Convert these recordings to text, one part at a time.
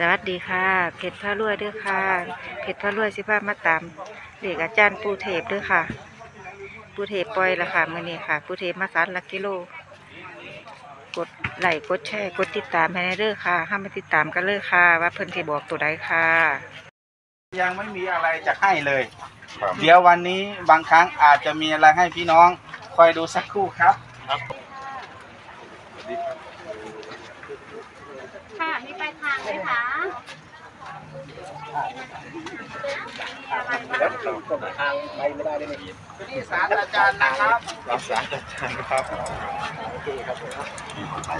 สวัสดีค่ะเพชรพระรวยด้วยค่ะเพชรพระรวยสิพามาตามเด็กอาจารย์ปูเทพด้วยค่ะ ปูเทพปล่อยละค่ะมื่อนี้ค่ะ ปูเทพมาสานลักกิโล กดไลค์กดแชร์กดติดตามให้ในเด้อค่ะห้ามมาติดตามกันเลยค่ะ ว่าเพิ่นสิบอกตัวใดค่ะ ยังไม่มีอะไรจะให้เลยเดี๋ยววันนี้บางครั้งอาจจะมีอะไรให้พี่น้องคอยดูสักครู่ครับค่ะ มีปลายทางไหมคะนี่สารอาจารย์นะครับรับสารอาจารย์ครับ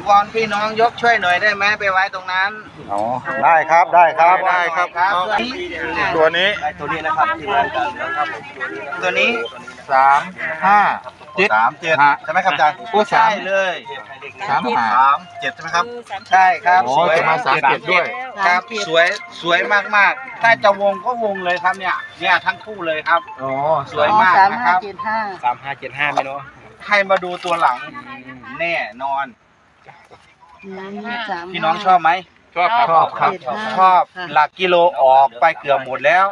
วอนพี่น้องยกช่วยหน่อยได้ไหมไปไว้ตรงนั้นอ๋อได้ครับได้ครับได้ครับครับตัวนี้ตัวนี้นะครับตัวนี้สามห้า เจ็ด สามเจ็ดใช่ไหมครับอาจารย์โอ้สาใช่มเลยสามหา สามเจ็ดใช่ไหมครับ ใช่ครับโอ้สวยจะมาสามเจ็ดด้วย ครับสวยสวยมากๆ ถ้าจะวงก็วงเลยครับเนี่ยเนี่ยทั้งคู่เลยครับ อ๋อสวยมากนะครับสามห้าเจ็ดห้าไม่เนาะให้มาดูตัวหลังแน่นอนพี่น้องชอบไหม ชอบครับชอบครับ ชอบหลักกิโลออกไปเกือบหมดแล้ว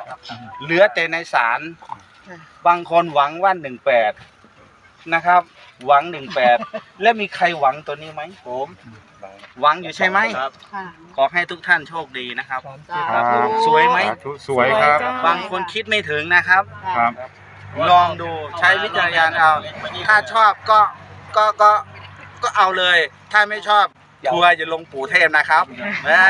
เหลือแต่ในสาร บางคนหวังว่าหนึ่งแปด นะครับ หวังหนึ่งแปดและมีใครหวังตัวนี้ไหมผมหวังอยู่ใช่ไหมขอให้ทุกท่านโชคดีนะครับ ครับ สวยไหม สาธุสวยครับ บางคนคิดไม่ถึงนะครับ ครับ ลองดูใช้วิจารณญาณเอา ถ้าชอบก็ก็ก็ก็เอาเลย ถ้าไม่ชอบ ทัวร์จะลงปู่เทพนะครับแหม่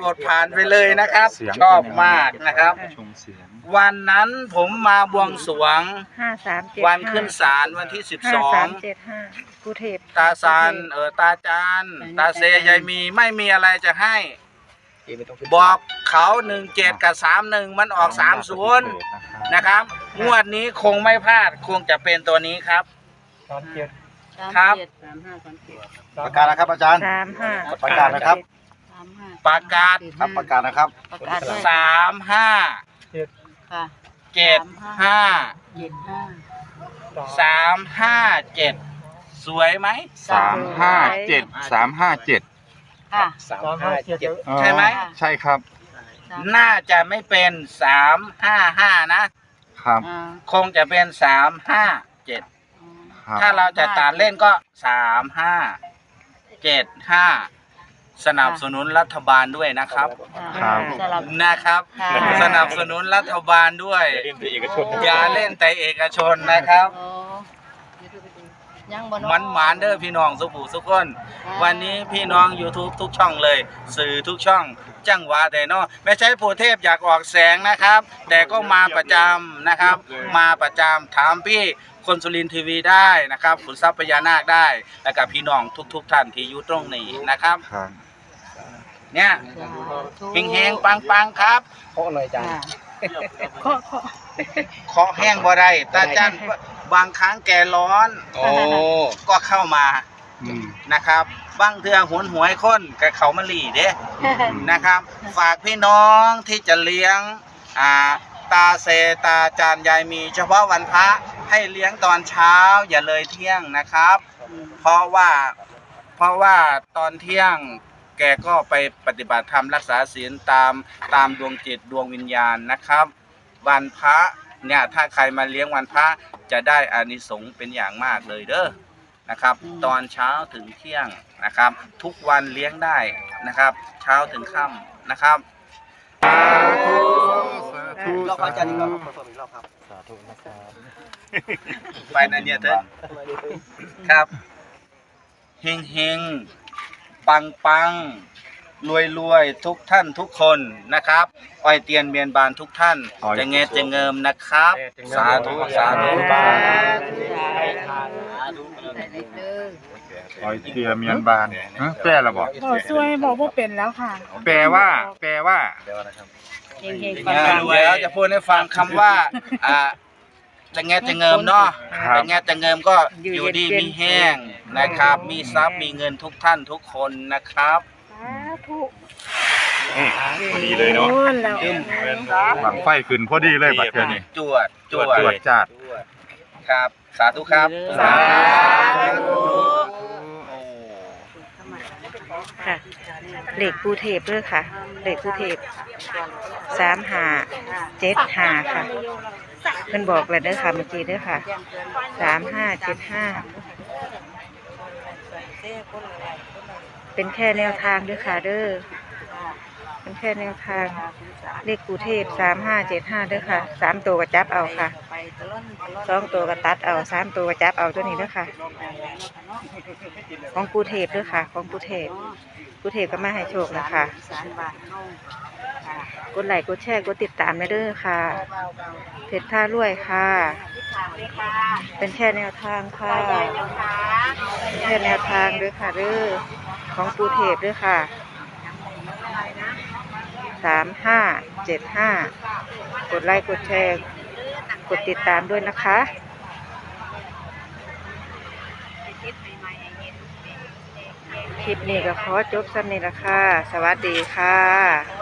กดผ่านไปเลยนะครับเสียงชอบมากนะครับชมเสียงวันนั้นผมมาบวงสรวง ห้าสามเจ็ดวันขึ้นศาลวันที่ห้าสาม12เจ็ดห้าปูเทพตาซานเออตาจานตาเซยายมีไม่มีอะไรจะให้ บอกเขาหนึ่งเจ็ดกับสามหนึ่งมันออกสามศูนย์นะครับ งวดนี้คงไม่พลาดคงจะเป็นตัวนี้ครับ ครับประกาศนะครับอาจารย์ สามห้าประกาศนะครับประกาศ ครับประกาศนะครับ ประกาศด้วยสามห้าค่ะเจ็ดห้าเจ็ดห้าสามห้าเจ็ดสวยไหมสามห้าเจ็ดสามห้าเจ็ดค่ะ สามห้าเจ็ดอ๋อใช่ไหมใช่ครับน่าจะไม่เป็นสามห้าห้านะครับ อ่า คงจะเป็นสามห้าเจ็ด ครับถ้าเราจะตัดเล่นก็สามห้าเจ็ดห้าสนับสนุนรัฐบาลด้วยนะครับ ครับ สลับ นะครับ ค่ะ สนับสนุนรัฐบาลด้วยอย่าเล่นแต่เอกชนนะครับ โอ้ยังบนมันหมานเด้อพี่น้องสุภูสุกคน วันนี้พี่น้อง YouTube ทุกช่องเลย สื่อทุกช่อง จังหวะแต่เนาะไม่ใช่ปู่เทพอยากออกแสงนะครับ แต่ก็มาประจำนะครับ มาประจำถามพี่คนสุรินทร์ทีวีได้นะครับขุนทรัพย์พญานาคได้ แล้วกับพี่น้องทุก ๆ ท่านที่อยู่ตรงนี้นะครับ ครับ เนี่ยเฮงๆปังๆครับจ้าเคาะแห้งบ่ได้ตาจันบางครั้งแกร้อน โอ้ ก็เข้ามา อืม นะครับบางเทือหวนหวยคนกับเขามาหลีเด้นะครับ ฝากพี่น้องที่จะเลี้ยงอ่าตาเซตาจานยายมี เฉพาะวันพระให้เลี้ยงตอนเช้าอย่าเลยเที่ยงนะครับ เพราะว่าเพราะว่าตอนเที่ยงแกก็ไปปฏิบัติธรรมรักษาศีลตามตามดวงจิตดวงวิญญาณนะครับ วันพระเนี่ยถ้าใครมาเลี้ยงวันพระจะได้อานิสงส์เป็นอย่างมากเลยเด้อ นะครับ ตอนเช้าถึงเที่ยงนะครับ ทุกวันเลี้ยงได้นะครับ เช้าถึงค่ำนะครับรอบอาจารย์ครับไปนะเนี่ยเถิดครับเฮงเฮงปังปัง รวยรวยทุกท่านทุกคนนะครับอ้อยเตียนเมียนบานทุกท่านอ้อย จะเงยจะเงิมนะครับ สาธุสาธุออยเทียเมียนบานฮะแปลละบอกบอกช่วยบอกว่าเป็นแล้วค่ะ แปลว่า แปลว่า เฮงเฮงเดี๋ยวจะพูดให้ฟังคำว่าอ่าจะเงยจะเงิมเนาะครับ จะเงยจะเงิมก็อยู่ดีมีแห้งนะครับ มีทรัพย์มีเงินทุกท่านทุกคนนะครับ พอดีเลยเนาะแล้วหลังไฟขึ้นพอดีเลยบัดเทื่อนี้จวดจวดตรวจจัดครับ สาธุครับ สา ธุ โอ้ ค่ะเลขปูเทพเด้อค่ะเลขปูเทพสามหาเจ็ดหาค่ะ เพิ่นบอกแล้วเด้อค่ะเมื่อกี้เด้อค่ะสามห้าเจ็ดห้า เเป็นแค่แนวทางด้อค่ะเด้อเป็นแค่แนวทาง เลขปูเทพสามห้าเจ็ดห้าด้อค่ะสามตัวก็จับเอาค่ะสองตัวก็ตัดเอาสามตัวก็จับเอาตัวนี้ด้อค่ะ ของปูเทพด้อค่ะ ของปูเทพปูเทพก็มาให้โชคนะคะกดไลค์กดแชร์กดติดตามเด้อค่ะเพชรท่ารวยค่ะ เป็นแค่แนวทางค่ะแค่แนวทางด้อค่ะเด้อ ของปูเทพด้วยค่ะสามห้าเจ็ดห้ากดไลค์กดแชร์ กดติดตามด้วยนะคะคลิปนี้ก็ขอจบสั้นนี้ละค่ะ สวัสดีค่ะ